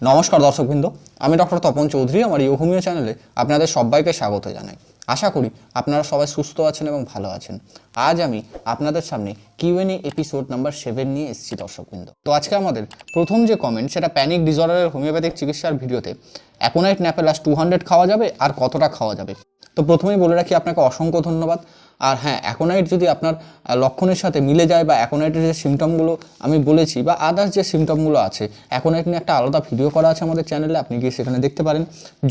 নমস্কার দর্শকবৃন্দ, আমি ডক্টর তপন চৌধুরী, আমার ইউহুমিও চ্যানেলে আপনাদের সবাইকে স্বাগত জানাই। আশা করি আপনারা সবাই সুস্থ আছেন এবং ভালো আছেন। আজ আমি আপনাদের সামনে কিউএনএ এপিসোড নাম্বার সেভেন নিয়ে এসেছি দর্শকবৃন্দ। তো আজকে আমাদের প্রথম যে কমেন্ট সেটা প্যানিক ডিসঅর্ডারের হোমিওপ্যাথিক চিকিৎসার ভিডিওতে অ্যাকোনাইট ন্যাপেলাস টু হান্ড্রেড খাওয়া যাবে আর কতটা খাওয়া যাবে। তো প্রথমেই বলে রাখি আপনাকে অসংখ্য ধন্যবাদ। আর হ্যাঁ অ্যাকোনাইট যদি আপনার লক্ষণের সাথে মিলে যায় বা অ্যাকোনাইটের যে সিমটমগুলো আমি বলেছি বা আদার্স যে সিমটমগুলো আছে অ্যাকোনাইট নিয়ে একটা আলাদা ভিডিও করা আছে আমাদের চ্যানেলে আপনি গিয়ে সেখানে দেখতে পারেন।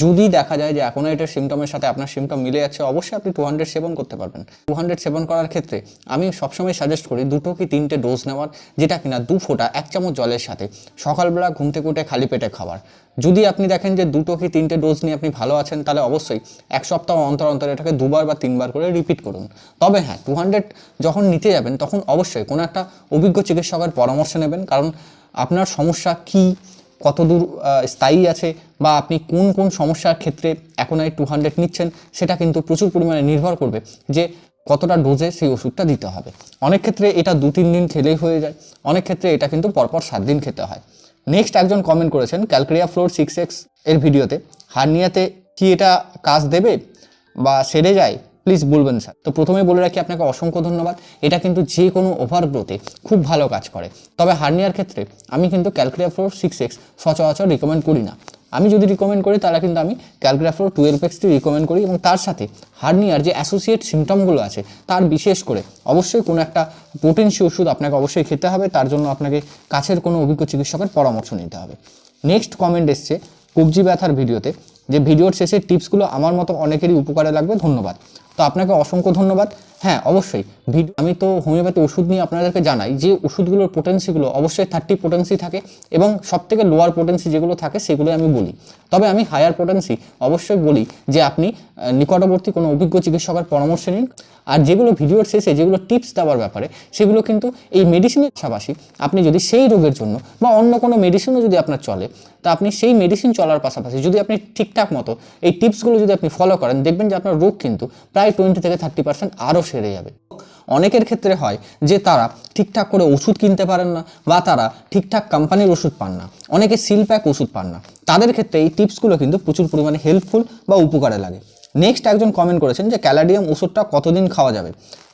যদি দেখা যায় যে অ্যাকোনাইটের সিমটমের সাথে আপনার সিমটম মিলে যাচ্ছে, অবশ্যই আপনি টু হান্ড্রেড সেভেন করতে পারবেন। টু হান্ড্রেড সেভেন করার ক্ষেত্রে আমি সবসময় সাজেস্ট করি দুটো কি তিনটে ডোজ নেওয়ার, যেটা কিনা দু ফোঁটা, এক চামচ জলের সাথে সকালবেলা ঘুম থেকে উঠে খালি পেটে খাবার যদি আপনি দেখেন যে দুটো কি তিনটে ডোজ নিয়ে আপনি ভালো আছেন, তাহলে অবশ্যই এক সপ্তাহ অন্তর অন্তর এটাকে দুবার বা তিনবার করে রিপিট করুন। তবে হ্যাঁ টু হান্ড্রেড যখন নিতে যাবেন, তখন অবশ্যই কোনো একটা অভিজ্ঞ চিকিৎসকের পরামর্শ নেবেন, কারণ আপনার সমস্যা কি, কতদূর স্থায়ী আছে, বা আপনি কোন কোন সমস্যার ক্ষেত্রে এখন এই টু হান্ড্রেড নিচ্ছেন, সেটা কিন্তু প্রচুর পরিমাণে নির্ভর করবে যে কতটা ডোজে সেই ওষুধটা দিতে হবে। অনেক ক্ষেত্রে এটা দু তিন দিন খেলেই হয়ে যায়, অনেক ক্ষেত্রে এটা কিন্তু পরপর সাত দিন খেতে হয়। নেক্সট একজন কমেন্ট করেছেন ক্যালকেরিয়া ফ্লোর সিক্স এক্সের ভিডিওতে। হার্নিয়াতে কি এটা কাজ দেবে বা সেরে যায়? প্লিজ বলবেন স্যার তো প্রথমে বলে রাখি আপনাকে অসংখ্য ধন্যবাদ। এটা কিন্তু যে কোনো ওভার গ্রোথে খুব ভালো কাজ করে। তবে হার্নিয়ার ক্ষেত্রে আমি কিন্তু ক্যালকেরিয়া ফ্লোর সিক্স এক্স সচরাচর রেকমেন্ড করি না। আমি যদি রিকমেন্ড করি, তাহলে কিন্তু আমি ক্যালকুলাফ্লোর টুয়েলভ এক্সটি রিকমেন্ড করি এবং তার সাথে হার্নিয়ার যে অ্যাসোসিয়েট সিমটমগুলো আছে, তার বিশেষ করে অবশ্যই কোনো একটা পোটেন্সি ওষুধ আপনাকে অবশ্যই খেতে হবে, তার জন্য আপনাকে কাছের কোনো অভিজ্ঞ চিকিৎসকের পরামর্শ নিতে হবে। নেক্সট কমেন্ট এসছে কবজি ব্যথার ভিডিওতে যে ভিডিওর শেষে টিপসগুলো আমার মতো অনেকেরই উপকারে লাগবে, ধন্যবাদ। আপনাকে অসংখ্য ধন্যবাদ। হ্যাঁ অবশ্যই। ভিডিও আমি তো হোমিওপ্যাথি ওষুধ নিয়ে আপনাদেরকে জানাই যে ওষুধগুলোর পোটেন্সিগুলো অবশ্যই থার্টি পোটেন্সি থাকে এবং সব থেকে লোয়ার পোটেন্সি যেগুলো থাকে সেগুলো আমি বলি। তবে আমি হায়ার পোটেন্সি অবশ্যই বলি যে আপনি নিকটবর্তী কোনো অভিজ্ঞ চিকিৎসকের পরামর্শ নিন। আর যেগুলো ভিডিওর শেষে, যেগুলো টিপস দেওয়ার ব্যাপারে, সেগুলো কিন্তু এই মেডিসিনের পাশাপাশি আপনি যদি সেই রোগের জন্য বা অন্য কোনো মেডিসিনও যদি আপনার চলে, তা আপনি সেই মেডিসিন চলার পাশাপাশি যদি আপনি ঠিকঠাক মতো এই টিপসগুলো যদি আপনি ফলো করেন, দেখবেন যে আপনার রোগ কিন্তু প্রায় টোয়েন্টি থেকে থার্টি পার্সেন্ট আরও সেরে যাবে। অনেকের ক্ষেত্রে হয় যে তারা ঠিকঠাক করে ওষুধ কিনতে পারেন না বা তারা ঠিকঠাক কোম্পানির ওষুধ পান না। অনেকে সিল প্যাক ওষুধ পান না। তাদের ক্ষেত্রে এই টিপসগুলো কিন্তু প্রচুর পরিমাণে হেল্পফুল বা উপকারে লাগে। নেক্সট একজন কমেন্ট করেছেন যে ক্যালাডিয়াম ওষুধটা কতদিন খাওয়া যাবে?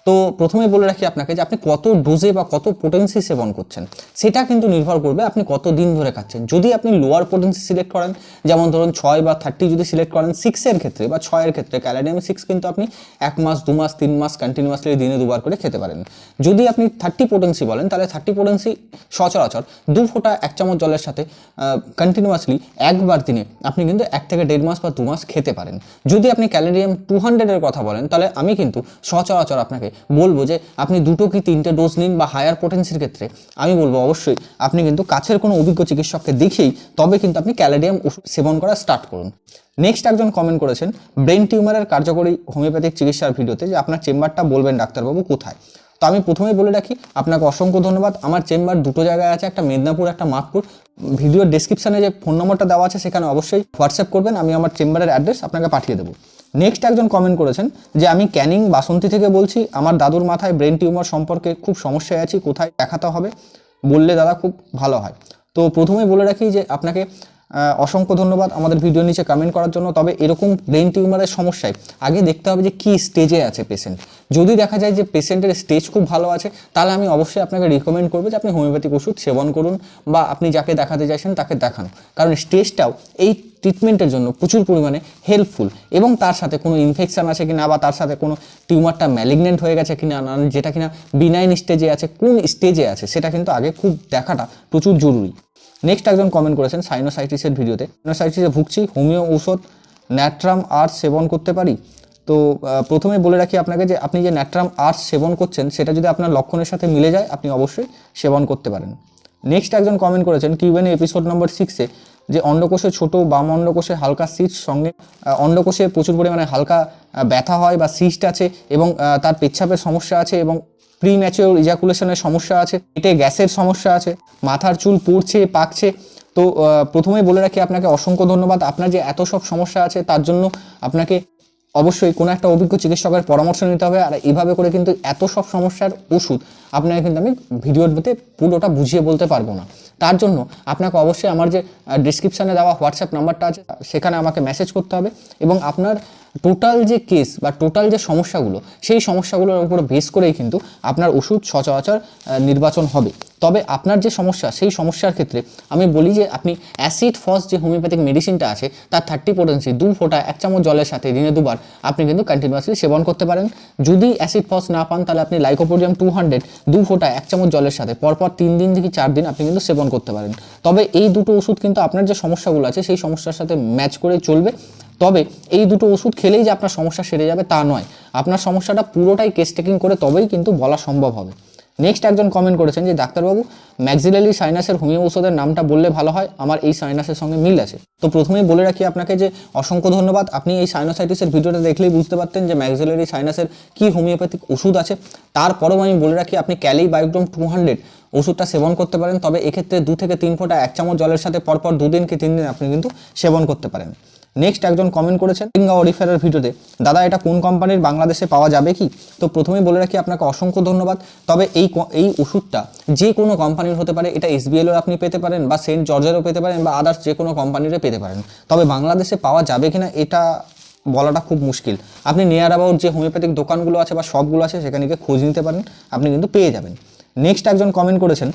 তো প্রথমে বলে রাখি আপনাকে যে আপনি কত ডোজে বা কত পোটেন্সি সেবন করছেন, সেটা কিন্তু নির্ভর করবে আপনি কত দিন ধরে খাচ্ছেন। যদি আপনি লোয়ার পোটেন্সি সিলেক্ট করেন, যেমন ধরুন ছয় বা থার্টি যদি সিলেক্ট করেন সিক্সের ক্ষেত্রে বা ছয়ের ক্ষেত্রে ক্যালাডিয়াম সিক্স কিন্তু আপনি এক মাস, দু মাস, তিন মাস কন্টিনিউয়াসলি দিনে দুবার করে খেতে পারেন। যদি আপনি থার্টি পোটেন্সি বলেন, তাহলে থার্টি পোটেন্সি সচরাচর দু ফোঁটা এক চামচ জলের সাথে কন্টিনিউয়াসলি একবার দিনে আপনি কিন্তু এক থেকে দেড় মাস বা দু মাস খেতে পারেন। যদি আপনি ক্যালোরিয়াম টু হান্ড্রেডের কথা বলেন, তাহলে আমি কিন্তু সচরাচর আপনাকে বলব যে আপনি দুটো কি তিনটে ডোজ নিন বা হায়ার পোটেন্সির ক্ষেত্রে, আমি বলব অবশ্যই আপনি কিন্তু কাছের কোনো অভিজ্ঞ চিকিৎসককে দেখেই তবে কিন্তু আপনি ক্যালোরিয়াম ওষুধ সেবন করা স্টার্ট করুন। নেক্সট একজন কমেন্ট করেছেন ব্রেন টিউমারের কার্যকরী হোমিওপ্যাথিক চিকিৎসার ভিডিওতে যে আপনার চেম্বারটা বলবেন ডাক্তারবাবু কোথায়। তো আমি প্রথমেই বলে রাখি, আপনাকে অসংখ্য ধন্যবাদ। আমার চেম্বার দুটো জায়গায় আছে, একটা মেদিনীপুর, একটা মাতপুর ভিডিওর ডেসক্রিপশনে যে ফোন নম্বরটা দেওয়া আছে সেখানে অবশ্যই হোয়াটসঅ্যাপ করবেন, আমি আমার চেম্বারের অ্যাড্রেস আপনাকে পাঠিয়ে দেবো। নেক্সট একজন কমেন্ট করেছেন যে, আমি ক্যানিং বাসন্তী থেকে বলছি, আমার দাদুর মাথায় ব্রেন টিউমার সম্পর্কে খুব সমস্যায় আছি, কোথায় দেখাতে হবে? বললে দাদা খুব ভালো হয়। তো প্রথমেই বলে রাখি যে, আপনাকে অসংখ্য ধন্যবাদ আমাদের ভিডিও নিচে কমেন্ট করার জন্য। তবে এরকম ব্রেন টিউমারের সমস্যায় আগে দেখতে হবে যে কি স্টেজে আছে পেশেন্ট যদি দেখা যায় যে পেশেন্টের স্টেজ খুব ভালো আছে, তাহলে আমি অবশ্যই আপনাকে রিকমেন্ড করব যে আপনি হোমিওপ্যাথিক ওষুধ সেবন করুন বা আপনি যাকে দেখাতে চাইছেন তাকে দেখান। কারণ স্টেজটাও এই ট্রিটমেন্টের জন্য প্রচুর পরিমাণে হেল্পফুল এবং তার সাথে কোনো ইনফেকশন আছে কিনা বা তার সাথে কোনো টিউমারটা ম্যালিগনেন্ট হয়ে গেছে কিনা, না যেটা কিনা বিনাইন স্টেজে আছে, কোন স্টেজে আছে, সেটা কিন্তু আগে খুব দেখাটা প্রচুর জরুরি। নেক্সট একজন কমেন্ট করেছেন সাইনোসাইটিসের ভিডিওতে সাইনোসাইটিসে ভুগছি, হোমিও ঔষধ, ন্যাট্রাম আর্টস সেবন করতে পারি? তো প্রথমে বলে রাখি আপনাকে যে, আপনি যে ন্যাট্রাম আর্টস সেবন করছেন, সেটা যদি আপনার লক্ষণের সাথে মিলে যায়, আপনি অবশ্যই সেবন করতে পারেন। নেক্সট একজন কমেন্ট করেছেন কিউএনএ এপিসোড নম্বর সিক্সে যে অন্ডকোষে ছোট বাম অন্ডকোষে হালকা সিস সঙ্গে অন্ডকোষে প্রচুর পরিমাণে হালকা ব্যথা হয় বা সিস্ট আছে এবং তার পেচ্ছাপের সমস্যা আছে এবং প্রি ম্যাচিওর ইজাকুলেশনের সমস্যা আছে, পেটে গ্যাসের সমস্যা আছে, মাথার চুল পড়ছে, পাকছে। তো প্রথমেই বলে রাখি আপনাকে অসংখ্য ধন্যবাদ। আপনার যে এত সব সমস্যা আছে তার জন্য আপনাকে অবশ্যই কোনো একটা অভিজ্ঞ চিকিৎসকের পরামর্শ নিতে হবে। আর এইভাবে করে কিন্তু এত সব সমস্যার ওষুধ আপনাকে কিন্তু আমি ভিডিওর মধ্যে পুরোটা বুঝিয়ে বলতে পারব না। তার জন্য আপনাকে অবশ্যই আমার যে ডিসক্রিপশানে দেওয়া হোয়াটসঅ্যাপ নাম্বারটা আছে, সেখানে আমাকে মেসেজ করতে হবে। এবং আপনার টোটাল যে কেস বা টোটাল যে সমস্যাগুলো, সেই সমস্যাগুলোর উপর বেস করেই কিন্তু আপনার ওষুধ সচরাচর নির্বাচন হবে। তবে আপনার যে সমস্যা, সেই সমস্যার ক্ষেত্রে আমি বলি যে আপনি অ্যাসিড ফস যে হোমিওপ্যাথিক মেডিসিনটা আছে, তার থার্টি পোটেন্সি দু ফোঁটা, এক চামচ জলের সাথে দিনে দুবার আপনি কিন্তু কন্টিনিউয়াসলি সেবন করতে পারেন। যদি অ্যাসিড ফস না পান, তাহলে আপনি লাইকোপোডিয়াম টু হান্ড্রেড দু ফোঁটা, এক চামচ জলের সাথে পরপর তিন দিন থেকে চার দিন আপনি কিন্তু সেবন করতে পারেন। তবে এই দুটো ওষুধ কিন্তু আপনার যে সমস্যাগুলো আছে, সেই সমস্যার সাথে ম্যাচ করে চলবে। তবে এই দুটো ওষুধ খেলেই যে আপনার সমস্যা সেরে যাবে তা নয়। আপনার সমস্যাটা পুরোটাই কেস টেকিং করে তবেই কিন্তু বলা সম্ভব হবে। নেক্সট একজন কমেন্ট করেছেন যে, ডাক্তারবাবু ম্যাক্সিলারি সাইনাসের হোমিও ওষুধের নামটা বললে ভালো হয়? আমার এই সাইনাসের সঙ্গে মিল আছে। তো প্রথমেই বলে রাখি আপনাকে যে, অসংখ্য ধন্যবাদ। আপনি এই সাইনোসাইটিসের ভিডিওটা দেখলেই বুঝতে পারতেন যে ম্যাক্সিলারি সাইনাসের কী হোমিওপ্যাথিক ওষুধ আছে। তারপরেও আমি বলে রাখি, আপনি ক্যালি বায়োগ্রাম টু হান্ড্রেড ওষুধটা সেবন করতে পারেন। তবে এক্ষেত্রে দু থেকে তিন ফোঁটা এক চামচ জলের সাথে পরপর দুদিন কি তিন দিন আপনি কিন্তু সেবন করতে পারেন। নেক্সট একজন কমেন্ট করেছেন রিঙ্গা অরিফেরার ভিডিওতে। দাদা, এটা কোন কোম্পানির বাংলাদেশে পাওয়া যাবে কি? তো প্রথমেই বলে রাখি আপনাকে অসংখ্য ধন্যবাদ। তবে এই এই ওষুধটা যে কোনো কোম্পানির হতে পারে, এটা এসবিএলও আপনি পেতে পারেন বা সেন্ট জর্জেরও পেতে পারেন বা আদার্স যে কোনো কোম্পানিরও পেতে পারেন। তবে বাংলাদেশে পাওয়া যাবে কিনা, এটা বলাটা খুব মুশকিল। আপনি নিয়ার অ্যাবাউট যে হোমিওপ্যাথিক দোকানগুলো আছে বা শপগুলো আছে, সেখানে গিয়ে খোঁজ নিতে পারেন, আপনি কিন্তু পেয়ে যাবেন। নেক্সট একজন কমেন্ট করেছেন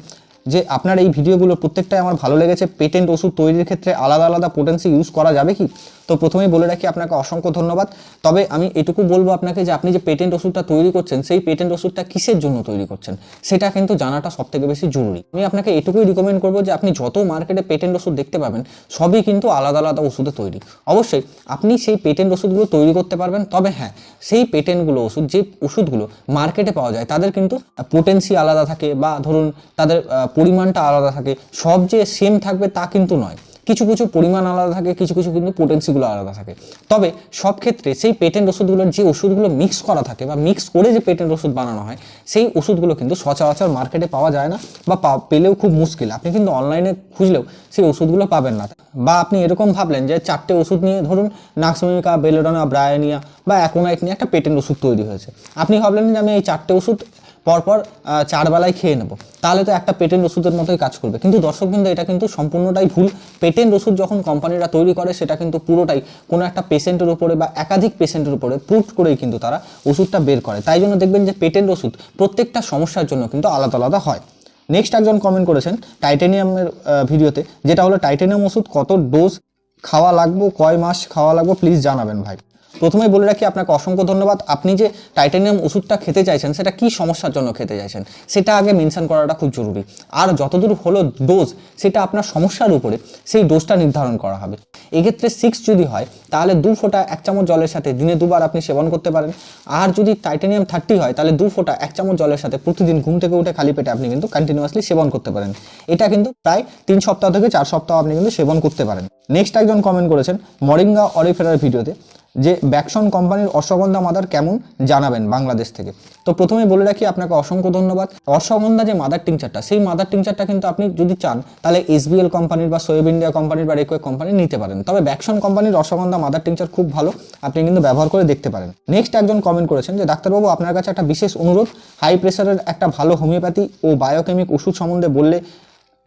যে আপনার এই ভিডিওগুলো প্রত্যেকটাই আমার ভালো লেগেছে, পেটেন্ট ওষুধ তৈরির ক্ষেত্রে আলাদা আলাদা পোটেন্সি ইউজ করা যাবে কি? তো প্রথমেই বলে রাখি আপনাকে অসংখ্য ধন্যবাদ। তবে আমি এটুকু বলব আপনাকে যে আপনি যে পেটেন্ট ওষুধটা তৈরি করছেন, সেই পেটেন্ট ওষুধটা কিসের জন্য তৈরি করছেন, সেটা কিন্তু জানাটা সব থেকে বেশি জরুরি। আমি আপনাকে এটুকুই রিকমেন্ড করব যে আপনি যত মার্কেটে পেটেন্ট ওষুধ দেখতে পাবেন, সবই কিন্তু আলাদা আলাদা ওষুধে তৈরি। অবশ্যই আপনি সেই পেটেন্ট ওষুধগুলো তৈরি করতে পারবেন, তবে হ্যাঁ সেই পেটেন্টগুলো ওষুধ, যে ওষুধগুলো মার্কেটে পাওয়া যায়, তাদের কিন্তু পোটেন্সি আলাদা থাকে বা ধরুন তাদের পরিমাণটা আলাদা থাকে। সব যে সেম থাকবে তা কিন্তু নয়। কিছু কিছু পরিমাণ আলাদা থাকে, কিছু কিছু কিন্তু পোটেন্সিগুলো আলাদা থাকে। তবে সব ক্ষেত্রে সেই পেটেন্ট ওষুধগুলোর যে ওষুধগুলো মিক্স করা থাকে বা মিক্স করে যে পেটেন্ট ওষুধ বানানো হয়, সেই ওষুধগুলো কিন্তু সচরাচর মার্কেটে পাওয়া যায় না বা পেলেও খুব মুশকিল। আপনি কিন্তু অনলাইনে খুঁজলেও সেই ওষুধগুলো পাবেন না। বা আপনি এরকম ভাবলেন যে চারটে ওষুধ নিয়ে ধরুন নাক্সমিকা বেলোডানা, ব্রায়ানিয়া বা অ্যাকোনাইট নিয়ে একটা পেটেন্ট ওষুধ তৈরি হয়েছে। আপনি ভাবলেন যে আমি এই চারটে ওষুধ পরপর আহ, চার বেলায় খেয়ে নেব। তাহলে তো একটা পেটেন্ট ওষুধের মতোই কাজ করবে। কিন্তু দর্শক কিন্তু এটা কিন্তু সম্পূর্ণটাই ভুল। পেটেন্ট ওষুধ যখন কোম্পানিরা তৈরি করে সেটা কিন্তু পুরোটাই কোনো একটা পেশেন্টের উপরে বা একাধিক পেশেন্টের উপরে প্রুভ করেই কিন্তু তারা ওষুধটা বের করে। তাই জন্য দেখবেন যে পেটেন্ট ওষুধ প্রত্যেকটা সমস্যার জন্য কিন্তু আলাদা আলাদা হয়। নেক্সট একজন কমেন্ট করেছেন টাইটেনিয়ামের ভিডিওতে যেটা হলো টাইটেনিয়াম ওষুধ কত ডোজ খাওয়া লাগবো কয় মাস খাওয়া লাগবো প্লিজ জানাবেন ভাই। প্রথমেই বলে রাখি, আপনাকে অসংখ্য ধন্যবাদ। আপনি যে টাইটানিয়াম ওষুধটা খেতে চাইছেন, সেটা কি সমস্যার জন্য খেতে চাইছেন? সেটা আগে মেনশন করাটা খুব জরুরি। আর যতদূর হলো ডোজ, সেটা আপনার সমস্যার উপরে সেই ডোজটা নির্ধারণ করা হবে। এক্ষেত্রে সিক্স যদি হয়, তাহলে দু ফোঁটা এক চামচ জলের সাথে দিনে দুবার আপনি সেবন করতে পারেন। আর যদি টাইটানিয়াম থার্টি হয়, তাহলে দু ফোঁটা এক চামচ জলের সাথে প্রতিদিন ঘুম থেকে উঠে খালি পেটে আপনি কিন্তু কন্টিনিউয়াসলি সেবন করতে পারেন। এটা কিন্তু প্রায় তিন সপ্তাহ থেকে চার সপ্তাহ আপনি কিন্তু সেবন করতে পারেন। নেক্সট একজন কমেন্ট করেছেন, মরিঙ্গা অরিফেরার ভিডিওতে। যে ব্যাকসন কোম্পানির অশ্বগন্ধা মাদার কেমন জানাবেন বাংলাদেশ থেকে। তো প্রথমে বলে রাখি আপনাকে অসংখ্য ধন্যবাদ। অশ্বগন্ধা যে মাদার টিংচারটা, সেই মাদার টিংচারটা কিন্তু আপনি যদি চান, তাহলে এসবিএল কোম্পানির বা সোয়েব ইন্ডিয়া কোম্পানির বা রেকোয়ে কোম্পানির নিতে পারেন। তবে ব্যাকসন কোম্পানির অশ্বগন্ধা মাদার টিংচার খুব ভালো, আপনি কিন্তু ব্যবহার করে দেখতে পারেন। নেক্সট একজন কমেন্ট করেছেন যে, ডাক্তারবাবু, আপনার কাছে একটা বিশেষ অনুরোধ হাই প্রেশারের একটা ভালো হোমিওপ্যাথি ও বায়োকেমিক ওষুধ সম্বন্ধে বললে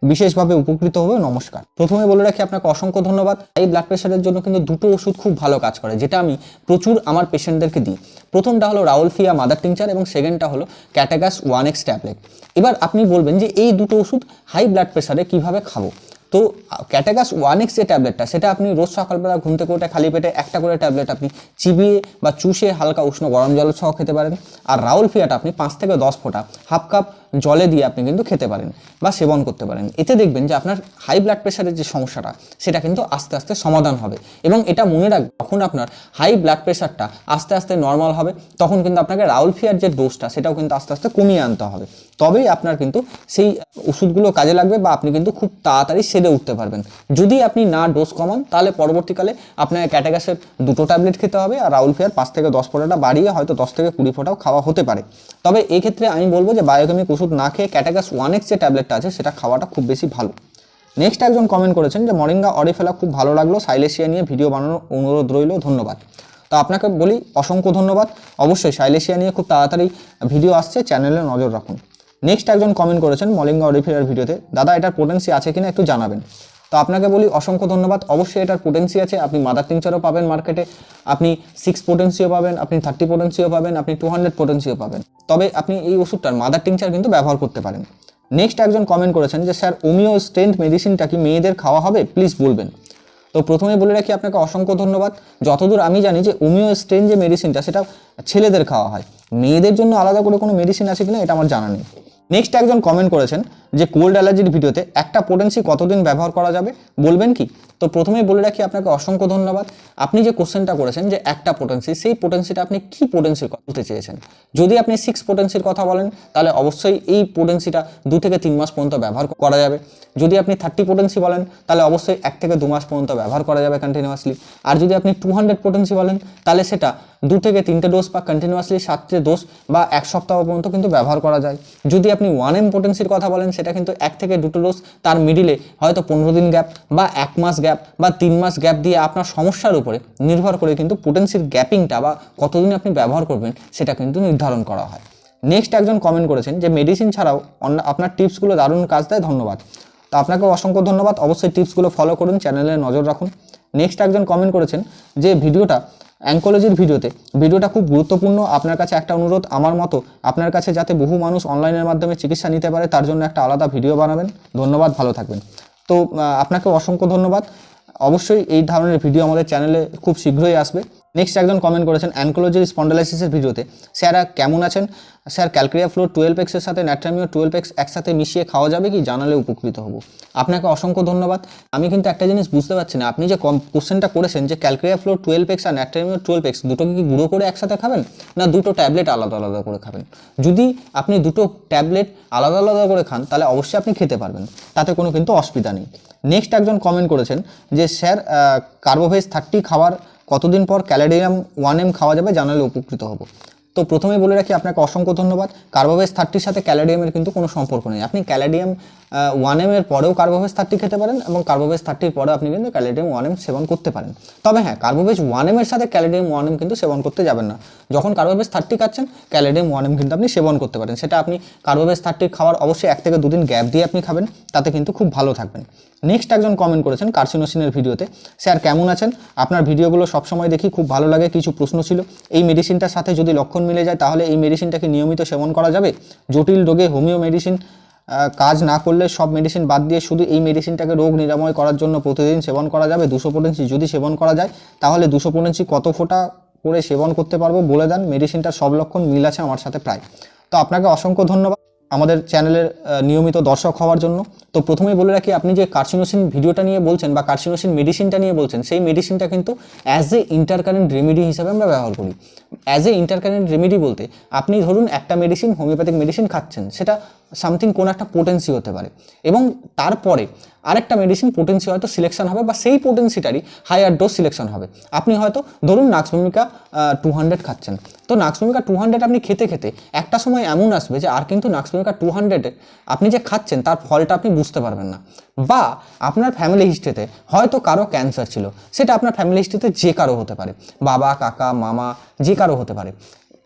বিশেষভাবে উপকৃত হবে, নমস্কার। প্রথমে বলে রাখি আপনাকে অসংখ্য ধন্যবাদ। এই ব্লাড প্রেশারের জন্য কিন্তু দুটো ওষুধ খুব ভালো কাজ করে, যেটা আমি প্রচুর আমার পেশেন্টদেরকে দিই। প্রথমটা হলো রাউলফিয়া মাদার টিংচার এবং সেকেন্ডটা হলো ক্যাটাগাস ওয়ান এক্স ট্যাবলেট। এবার আপনি বলবেন যে এই দুটো ওষুধ হাই ব্লাড প্রেশারে কীভাবে খাব? তো ক্যাটাগাস ওয়ান এক্স যে ট্যাবলেটটা, সেটা আপনি রোজ সকালবেলা ঘুম থেকে উঠে খালি পেটে একটা করে ট্যাবলেট আপনি চিবিয়ে বা চুষে হালকা উষ্ণ গরম জল সহ খেতে পারেন। আর রাউল ফিয়াটা আপনি পাঁচ থেকে দশ ফোঁটা, হাফ কাপ জলে দিয়ে আপনি কিন্তু খেতে পারেন বা সেবন করতে পারেন। এতে দেখবেন যে আপনার হাই ব্লাড প্রেশারের যে সমস্যাটা, সেটা কিন্তু আস্তে আস্তে সমাধান হবে। এবং এটা মনে রাখবেন, যখন আপনার হাই ব্লাড প্রেশারটা আস্তে আস্তে নর্মাল হবে, তখন কিন্তু আপনাকে রাউলফিয়ার যে ডোজটা সেটাও কিন্তু আস্তে আস্তে কমিয়ে আনতে হবে। তবেই আপনার কিন্তু সেই ওষুধগুলো কাজে লাগবে বা আপনি কিন্তু খুব তাড়াতাড়ি সেরে উঠতে পারবেন। যদি আপনি না ডোজ কমান, তাহলে পরবর্তীকালে আপনাকে ক্যাটাগাসের দুটো ট্যাবলেট খেতে হবে আর রাউলফিয়ার পাঁচ থেকে দশ ফোঁটাটা বাড়িয়ে হয়তো দশ থেকে কুড়ি ফোঁটাও খাওয়া হতে পারে। তবে এই ক্ষেত্রে আমি বলব যে বায়োকেমিক ওষুধ না খেয়ে ক্যাটাগাস ওয়ান এক্স যে ট্যাবলেটটা আছে, সেটা খাওয়াটা খুব বেশি ভালো। নেক্সট একজন কমেন্ট করেছেন যে, মরিঙ্গা অরিফেলা খুব ভালো লাগল, সাইলেশিয়া নিয়ে ভিডিও বানানোর অনুরোধ রইল, ধন্যবাদ। তো আপনাকে বলি, অসংখ্য ধন্যবাদ। অবশ্যই সাইলেশিয়া নিয়ে খুব তাড়াতাড়ি ভিডিও আসছে, চ্যানেলে নজর রাখুন। নেক্সট একজন কমেন্ট করেছেন মলিঙ্গা অরিফিয়ার ভিডিওতে, দাদা, এটার পোটেন্সি আছে কিনা একটু জানাবেন। তো আপনাকে বলি অসংখ্য ধন্যবাদ। অবশ্যই এটার পোটেন্সি আছে। আপনি মাদার টিংচারও পাবেন মার্কেটে আপনি সিক্স পোটেন্সিও পাবেন, আপনি থার্টি পোটেন্সিও পাবেন, আপনি টু হান্ড্রেড পোটেন্সিও পাবেন। তবে আপনি এই ওষুধটার মাদার টিংচার কিন্তু ব্যবহার করতে পারেন। নেক্সট একজন কমেন্ট করেছেন যে, স্যার ওমিও স্ট্রেন্থ মেডিসিনটা কি মেয়েদের খাওয়া হবে? প্লিজ বলবেন। তো প্রথমে বলে রাখি আপনাকে অসংখ্য ধন্যবাদ। যতদূর আমি জানি যে ওমিও স্ট্রেন যে মেডিসিনটা সেটা ছেলেদের খাওয়া হয়। মেয়েদের জন্য আলাদা করে কোনো মেডিসিন আছে কিনা, এটা আমার জানা নেই। নেক্সট একজন কমেন্ট করেছেন যে কোল্ড অ্যালার্জির ভিডিওতে একটা পোটেন্সি কতদিন ব্যবহার করা যাবে? বলবেন কি? তো প্রথমেই বলে রাখি আপনাকে অসংখ্য ধন্যবাদ। আপনি যে কোশ্চেনটা করেছেন যে একটা পোটেন্সি সেই পোটেন্সিটা আপনি কি পোটেন্সির বলতে চেয়েছেন? যদি আপনি সিক্স পোটেন্সির কথা বলেন, তাহলে অবশ্যই এই পোটেন্সিটা দু থেকে তিন মাস পর্যন্ত ব্যবহার করা যাবে। যদি আপনি থার্টি পোটেন্সি বলেন, তাহলে অবশ্যই এক থেকে দু মাস পর্যন্ত ব্যবহার করা যাবে কন্টিনিউয়াসলি আর যদি আপনি টু হান্ড্রেড পোটেন্সি বলেন, তাহলে সেটা দু থেকে তিনটে ডোজ বা কন্টিনিউয়াসলি সাতটে ডোজ বা এক সপ্তাহ পর্যন্ত কিন্তু ব্যবহার করা যায়। যদি আপনি ওয়ান এম পোটেন্সির কথা বলেন, সেটা কিন্তু এক থেকে দুটো ডোজ তার মিডিলে হয়তো পনেরো দিন গ্যাপ বা এক মাস গ্যাপ বা তিন মাস গ্যাপ দিয়ে আপনার সমস্যার উপরে নির্ভর করে কিন্তু পোটেন্সির গ্যাপিংটা বা কতদিন আপনি ব্যবহার করবেন সেটা কিন্তু নির্ধারণ করা হয়। নেক্সট একজন কমেন্ট করেছেন যে মেডিসিন ছাড়াও আপনার টিপসগুলো দারুণ কাজ দেয়, ধন্যবাদ। তো আপনাকে অসংখ্য ধন্যবাদ, অবশ্যই টিপসগুলো ফলো করুন চ্যানেলে নজর রাখুন। নেক্সট একজন কমেন্ট করেছেন যে ভিডিওটা অ্যাঙ্কোলজির ভিডিওতে, ভিডিওটা খুব গুরুত্বপূর্ণ, আপনার কাছে একটা অনুরোধ, আমার মতো আপনার কাছে যাতে বহু মানুষ অনলাইনের মাধ্যমে চিকিৎসা নিতে পারে, তার জন্য একটা আলাদা ভিডিও বানাবেন। ধন্যবাদ, ভালো থাকবেন। তো আপনাকে অসংখ্য ধন্যবাদ। অবশ্যই এই ধরনের ভিডিও আমাদের চ্যানেলে খুব শীঘ্রই আসবে। নেক্সট একজন কমেন্ট করেছেন অ্যানকোলজির স্পন্ডালাইসিসের ভিডিওতে। স্যার কেমন আছেন? স্যার ক্যালক্রিয়া ফ্লোর টুয়েলভ এক্সের সাথে ন্যাট্রামিও টুয়েলভ এক্স একসাথে মিশিয়ে খাওয়া যাবে কি? জানালে উপকৃত হব। আপনাকে অসংখ্য ধন্যবাদ। আমি কিন্তু একটা জিনিস বুঝতে পারছি না। আপনি যে কম কোশ্চেনটা করেছেন যে ক্যালক্রিয়া ফ্লোর টুয়েলভ এক্স আর ন্যাট্রামিও টুয়েলভ এক্স দুটোকে কি গুঁড়ো করে একসাথে খাবেন? না দুটো ট্যাবলেট আলাদা আলাদা করে খাবেন? যদি আপনি দুটো ট্যাবলেট আলাদা আলাদা করে খান, তাহলে অবশ্যই আপনি খেতে পারবেন। তাতে কোনো কিন্তু অসুবিধা নেই। নেক্সট একজন কমেন্ট করেছেন যে স্যার কার্বোভেজ থার্টি খাওয়ার কতদিন পর ক্যালেডিয়াম ওয়ান এম খাওয়া যাবে জানালে উপকৃত হব। তো প্রথমেই বলে রাখি, আপনাকে অসংখ্য ধন্যবাদ। কার্বোভেজ থার্টির সাথে ক্যালোডিয়ামের কিন্তু কোনো সম্পর্ক নেই। আপনি ক্যালেডিয়াম ওয়ান এম এর পরেও কার্বোভেজ থার্টি খেতে পারেন এবং কার্বোভেজ থার্টির পরেও আপনি কিন্তু ক্যালেডিয়াম ওয়ান এম সেবন করতে পারেন। তবে হ্যাঁ কার্বোভেজ ওয়ান এম এর সাথে ক্যালেডিয়াম ওয়ান এম কিন্তু সেবন করতে যাবেন না। যখন কার্বোভেজ থার্টি খাচ্ছেন ক্যালেডিয়াম ওয়ান এম কিন্তু আপনি সেবন করতে পারেন। সেটা আপনি কার্বোভেজ থার্টির খাওয়ার অবশ্যই এক থেকে দুদিন গ্যাপ দিয়ে আপনি খাবেন, তাতে কিন্তু খুব ভালো থাকবেন। নেক্সট একজন কমেন্ট করেছেন কার্সিনোসিনের ভিডিওতে। স্যার, কেমন আছেন? আপনার ভিডিওগুলো সবসময় দেখি, খুব ভালো লাগে, কিছু প্রশ্ন ছিল। এই মেডিসিনটার সাথে যদি লক্ষণ মিলে যায়, তাহলে এই মেডিসিনটাকে নিয়মিত সেবন করা যাবে? জটিল রোগে হোমিও মেডিসিন কাজ না করলে সব মেডিসিন বাদ দিয়ে শুধু এই মেডিসিনটাকে রোগ নিরাময় করার জন্য প্রতিদিন সেবন করা যাবে। দুশো পোটেন্সি যদি সেবন করা যায়, তাহলে দুশো পোটেন্সি কত ফোঁটা করে সেবন করতে পারব বলে দেন। মেডিসিনটার সব লক্ষণ মিল আছে আমার সাথে প্রায়। তো আপনাকে অসংখ্য ধন্যবাদ। আমাদের চ্যানেলের নিয়মিত দর্শক হওয়ার জন্য। তো প্রথমে বলে রাখি, আপনি যে কার্সিনোসিন ভিডিওটা নিয়ে বলছেন বা কার্সিনোসিন মেডিসিনটা নিয়ে বলছেন, সেই মেডিসিনটা কিন্তু অ্যাজ এ ইন্টারকারেন্ট রেমেডি হিসাবে আমরা ব্যবহার করি। অ্যাজ এ ইন্টারকারেন্ট রেমেডি বলতে, আপনি ধরুন একটা মেডিসিন হোমিওপ্যাথিক মেডিসিন খাচ্ছেন, সেটা সামথিং কোনো একটা পোটেন্সি হতে পারে। এবং তারপরে আরেকটা মেডিসিন পোটেন্সি হয়তো সিলেকশন হবে বা সেই পোটেন্সিটারই হায়ার ডোজ সিলেকশন হবে। আপনি হয়তো, ধরুন নাক্সভূমিকা টু হান্ড্রেড খাচ্ছেন। তো নাক্সভূমিকা টু হান্ড্রেড আপনি খেতে খেতে একটা সময় এমন আসবে যে আর কিন্তু নাক্সভূমিকা টু হান্ড্রেডে আপনি যে খাচ্ছেন তার ফলটা আপনি বুঝতে পারবেন না। বা আপনার ফ্যামিলি হিস্ট্রিতে হয়তো কারও ক্যান্সার ছিল, সেটা আপনার ফ্যামিলি হিস্ট্রিতে যে কারও হতে পারে। বাবা, কাকা, মামা, যে কারও হতে পারে।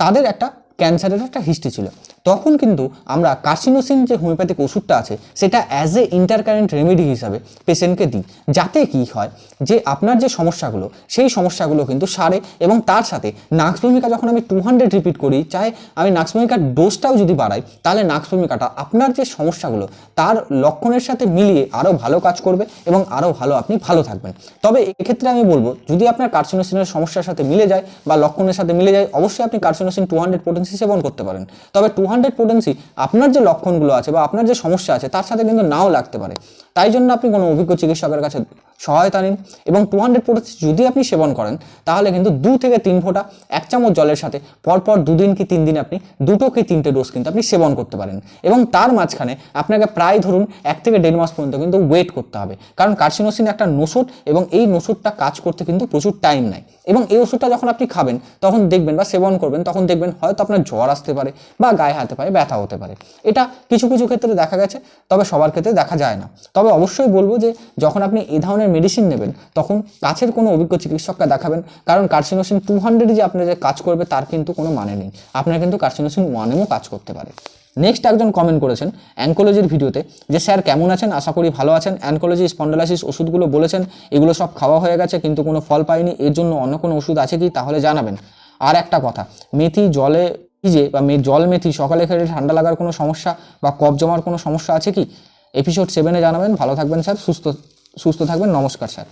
তাদের একটা ক্যান্সারের একটা হিস্ট্রি ছিল। তখন কিন্তু আমরা কার্সিনোসিন যে হোমিওপ্যাথিক ওষুধটা আছে, সেটা অ্যাজ এ ইন্টারকারেন্ট রেমেডি হিসাবে পেশেন্টকে দিই। যাতে কি হয় যে আপনার যে সমস্যাগুলো, সেই সমস্যাগুলো কিন্তু সারে এবং তার সাথে নাক্স ভূমিকা যখন আমি টু হান্ড্রেড রিপিট করি, চাই আমি নাক্স ভূমিকার ডোজটাও যদি বাড়াই, তাহলে নাক্স ভূমিকাটা আপনার যে সমস্যাগুলো, তার লক্ষণের সাথে মিলিয়ে আরও ভালো কাজ করবে এবং আরও ভালো আপনি ভালো থাকবেন। তবে এক্ষেত্রে আমি বলব, যদি আপনার কার্সিনোসিনের সমস্যার সাথে মিলে যায় বা লক্ষণের সাথে মিলে যায়, অবশ্যই আপনি কার্সিনোসিন টু হান্ড্রেড পোটেন্সি সেবন করতে পারেন। তবে টু হান্ড্রেড পোটেন্সি আপনার যে লক্ষণগুলো আছে বা আপনার যে সমস্যা আছে, তার সাথে কিন্তু নাও লাগতে পারে। তাই জন্য আপনি কোনো অভিজ্ঞ চিকিৎসকের কাছে সহায়তা নিন এবং টু হান্ড্রেড পোটেন্সি যদি আপনি সেবন করেন, তাহলে কিন্তু দু থেকে তিন ফোঁটা এক চামচ জলের সাথে পরপর দুদিন কি তিন দিন আপনি, দুটো কি তিনটে ডোজ কিন্তু আপনি সেবন করতে পারেন। এবং তার মাঝখানে আপনাকে প্রায় ধরুন এক থেকে দেড় মাস পর্যন্ত কিন্তু ওয়েট করতে হবে। কারণ কার্সিনোসিন একটা নোসট এবং এই নোসটটা কাজ করতে কিন্তু প্রচুর টাইম নেয়। এবং এই ওষুধটা যখন আপনি খাবেন, তখন দেখবেন বা সেবন করবেন, তখন দেখবেন হয়তো আপনার জ্বর আসতে পারে বা গায়ে হাতে পায়ে ব্যথা হতে পারে। এটা কিছু কিছু ক্ষেত্রে দেখা গেছে, তবে সবার ক্ষেত্রে দেখা যায় না। তবে অবশ্যই বলব যে যখন আপনি এই ধরনের মেডিসিন নেবেন, তখন কাছের কোনো অভিজ্ঞ চিকিৎসককে দেখাবেন। কারণ কার্সিনোসিন টু হান্ড্রেড যে আপনার যে কাজ করবে, তার কিন্তু কোনো মানে নেই। আপনার কিন্তু কার্সিনোসিন ওয়ানেও কাজ করতে পারে। নেক্সট একজন কমেন্ট করেছেন অ্যাঙ্কোলজির ভিডিওতে যে, স্যার, কেমন আছেন? আশা করি ভালো আছেন। অ্যাঙ্কোলজি স্পন্ডালাইসিস ওষুধগুলো বলেছেন, এগুলো সব খাওয়া হয়ে গেছে, কিন্তু কোনো ফল পাইনি। এর জন্য অন্য কোনো ওষুধ আছে কি? তাহলে জানাবেন। আর একটা কথা, মেথি জলে ভিজে বা মে, জল মেথি, সকালে খেলে ঠান্ডা লাগার কোনো সমস্যা বা কফ জমার কোনো সমস্যা আছে কি? এপিসোড সেভেনে জানাবেন। ভালো থাকবেন, স্যার। সুস্থ সুস্থ থাকবেন, নমস্কার স্যার।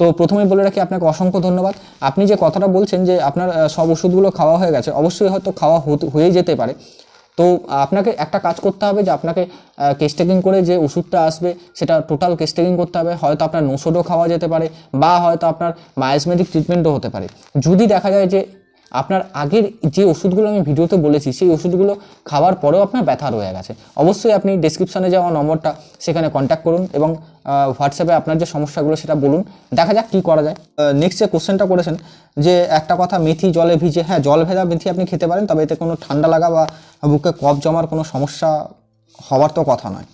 তো প্রথমেই বলে রাখি, আপনাকে অসংখ্য ধন্যবাদ। আপনি যে কথাটা বলছেন যে আপনার সব ওষুধগুলো খাওয়া হয়ে গেছে, অবশ্যই হয়তো খাওয়া হয়েই যেতে পারে। তো আপনাকে একটা কাজ করতে হবে যে আপনাকে কেস্টেকিং করে যে ওষুধটা আসবে, সেটা টোটাল কেস্টেকিং করতে হবে। হয়তো আপনার নোসোডও খাওয়া যেতে পারে, বা হয়তো আপনার মায়াজমেটিক ট্রিটমেন্টও হতে পারে। যদি দেখা যায় যে আপনার আগের যে ওষুধগুলো আমি ভিডিওতে বলেছি, সেই ওষুধগুলো খাওয়ার পরেও আপনার ব্যথা রয়ে গেছে। অবশ্যই আপনি ডিসক্রিপশানে যাওয়া নম্বরটা সেখানে কন্ট্যাক্ট করুন এবং হোয়াটসঅ্যাপে আপনার যে সমস্যাগুলো সেটা বলুন। দেখা যাক কী করা যায়। নেক্সট যে কোশ্চেনটা করেছেন, যে একটা কথা মেথি জলে ভিজে হ্যাঁ জল ভেজা মেথি আপনি খেতে পারেন, তবে এতে কোনো ঠান্ডা লাগা বা বুকে কফ জমার কোনো সমস্যা হওয়ার তো কথা নয়।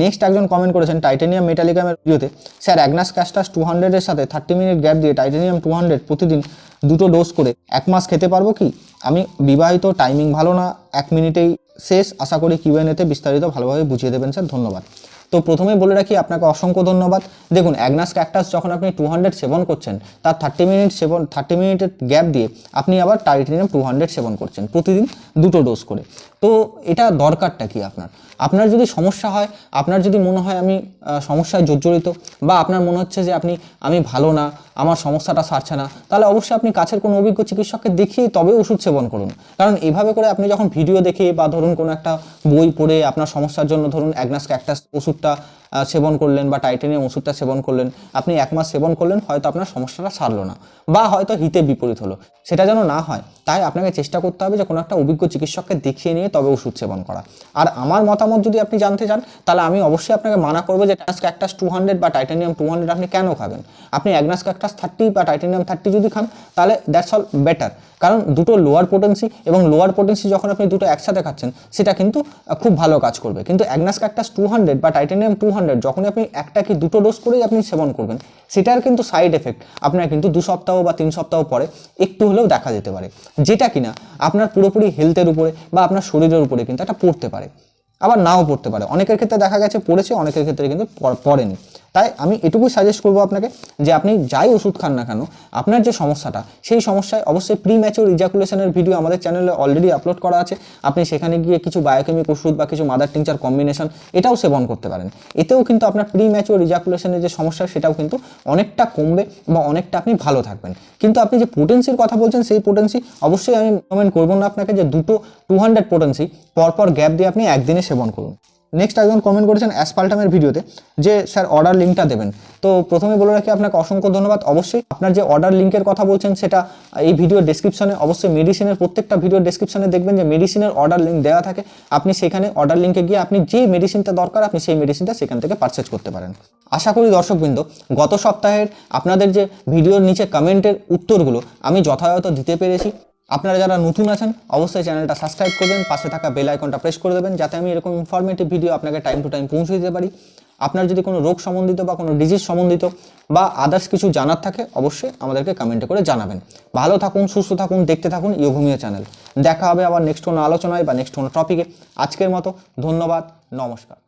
নেক্সট একজন কমেন্ট করেছেন টাইটেনিয়াম মেটালিকামের ভিডিওতে স্যার অ্যাগনাস ক্যাস্টাস টু হান্ড্রেডের সাথে থার্টি মিনিট গ্যাপ দিয়ে টাইটেনিয়াম টু হান্ড্রেড প্রতিদিন দুটো ডোজ করে এক মাস খেতে পারব কি? আমি বিবাহিত টাইমিং ভালো না, এক মিনিটেই শেষ। আশা করি কিউএনএতে বিস্তারিত ভালোভাবে বুঝিয়ে দেবেন, স্যার। ধন্যবাদ। তো প্রথমেই বলে রাখি আপনাকে অসংখ্য ধন্যবাদ। দেখুন অ্যাগনাস ক্যাকটাস যখন আপনি টু হান্ড্রেড সেবন করছেন, তার থার্টি মিনিট সেবন থার্টি মিনিটের গ্যাপ দিয়ে আপনি আবার টাইটেনিয়াম টু হান্ড্রেড সেবন করছেন প্রতিদিন দুটো ডোজ করে। তো এটা দরকারটা কি আপনার? আপনার যদি সমস্যা হয়, আপনার যদি মনে হয় আমি সমস্যায় জর্জরিত বা আপনার মনে হচ্ছে যে আপনি, আমি ভালো না, আমার সমস্যাটা সারছে না, তাহলে অবশ্যই আপনি কাছের কোনো অভিজ্ঞ চিকিৎসককে দেখিয়ে তবে ওষুধ সেবন করুন। কারণ এইভাবে করে আপনি যখন ভিডিও দেখে বা ধরুন কোনো একটা বই পড়ে আপনার সমস্যার জন্য ধরুন অ্যাগনাস ক্যাকটাস ওষুধটা escutar সেবন করলেন বা টাইটেনিয়াম ওষুধটা সেবন করলেন, আপনি এক মাস সেবন করলেন, হয়তো আপনার সমস্যাটা সারলো না বা হয়তো হিতে বিপরীত হলো। সেটা যেন না হয়, তাই আপনাকে চেষ্টা করতে হবে যে কোনো একটা অভিজ্ঞ চিকিৎসককে দেখিয়ে নিয়ে তবে ওষুধ সেবন করা। আর আমার মতামত যদি আপনি জানতে চান, তাহলে আমি অবশ্যই আপনাকে মানা করব যে ট্যানাস ক্যাকটাস টু হান্ড্রেড বা টাইটেনিয়াম টু হান্ড্রেড আপনি কেন খাবেন? আপনি অ্যাগনাস ক্যাকটাস থার্টি বা টাইটেনিয়াম থার্টি যদি খান, তাহলে দ্যাটস অল বেটার কারণ দুটো লোয়ার পোটেন্সি এবং লোয়ার পোটেন্সি যখন আপনি দুটো একসাথে খাচ্ছেন, সেটা কিন্তু খুব ভালো কাজ করবে। কিন্তু অ্যাগনাস ক্যাকটাস টু হান্ড্রেড বা টাইটেনিয়াম টু হান্ড্রেড যখনই আপনি একটা কি দুটো ডোজ করেই আপনি সেবন করবেন, সেটার কিন্তু সাইড এফেক্ট আপনার কিন্তু দু সপ্তাহ বা তিন সপ্তাহ পরে একটু হলেও দেখা যেতে পারে। যেটা কিনা আপনার পুরোপুরি হেলথের উপরে বা আপনার শরীরের উপরে কিন্তু একটা পড়তে পারে। আবার নাও পড়তে পারে। অনেকের ক্ষেত্রে দেখা গেছে পড়েছে, অনেকের ক্ষেত্রে কিন্তু পড়- পড়েনি। তাই আমি এটুকুই সাজেস্ট করব আপনাকে যে আপনি যাই ওষুধ খান না কেন, আপনার যে সমস্যাটা, সেই সমস্যায় অবশ্যই প্রি ম্যাচিওর ইজাকুলেশনের ভিডিও আমাদের চ্যানেলে অলরেডি আপলোড করা আছে। আপনি সেখানে গিয়ে কিছু বায়োকেমিক ওষুধ বা কিছু মাদার টিংচার কম্বিনেশন এটাও সেবন করতে পারেন। এতেও কিন্তু আপনার প্রি ম্যাচিওর ইজাকুলেশনের যে সমস্যা, সেটাও কিন্তু অনেকটা কমবে বা অনেকটা আপনি ভালো থাকবেন। কিন্তু আপনি যে পোটেন্সির কথা বলছেন, সেই পোটেন্সি অবশ্যই আমি কমেন্ট করব না আপনাকে যে দুটো টু হান্ড্রেড পোটেন্সি পরপর গ্যাপ দিয়ে আপনি একদিনে সেবন করুন। নেক্সট একজন কমেন্ট করেছেন অ্যাসপাল্টামের ভিডিওতে, যে স্যার অর্ডার লিঙ্কটা দেবেন। তো প্রথমে বলে রাখি আপনাকে অসংখ্য ধন্যবাদ। অবশ্যই আপনার যে অর্ডার লিঙ্কের কথা বলছেন, সেটা এই ভিডিও ডেসক্রিপশনে অবশ্যই মেডিসিনের প্রত্যেকটা ভিডিও ডেসক্রিপশনে দেখবেন যে মেডিসিনের অর্ডার লিঙ্ক দেওয়া থাকে। আপনি সেখানে অর্ডার লিঙ্কে গিয়ে আপনি যে মেডিসিনটা দরকার, আপনি সেই মেডিসিনটা সেখান থেকে পারচেজ করতে পারেন। আশা করি দর্শকবৃন্দ, গত সপ্তাহের আপনাদের যে ভিডিওর নিচে কমেন্টের উত্তরগুলো আমি যথাযথ দিতে পেরেছি। আপনারা যারা নতুন আছেন, অবশ্যই চ্যানেলটা সাবস্ক্রাইব করবেন, পাশে থাকা বেল আইকনটা প্রেস করে দেবেন, যাতে আমি এরকম ইনফরমেটিভ ভিডিও আপনাকে টাইম টু টাইম পৌঁছে দিতে পারি। আপনার যদি কোনো রোগ সম্বন্ধিত বা কোনো ডিজিজ সম্বন্ধিত বা আদার্স কিছু জানার থাকে, অবশ্যই আমাদেরকে কমেন্টে করে জানাবেন। ভালো থাকুন, সুস্থ থাকুন, দেখতে থাকুন ইয়োভূমিয়া চ্যানেল দেখা হবে আবার নেক্সট কোনো আলোচনায় বা নেক্সট কোনো টপিকে আজকের মতো, ধন্যবাদ, নমস্কার।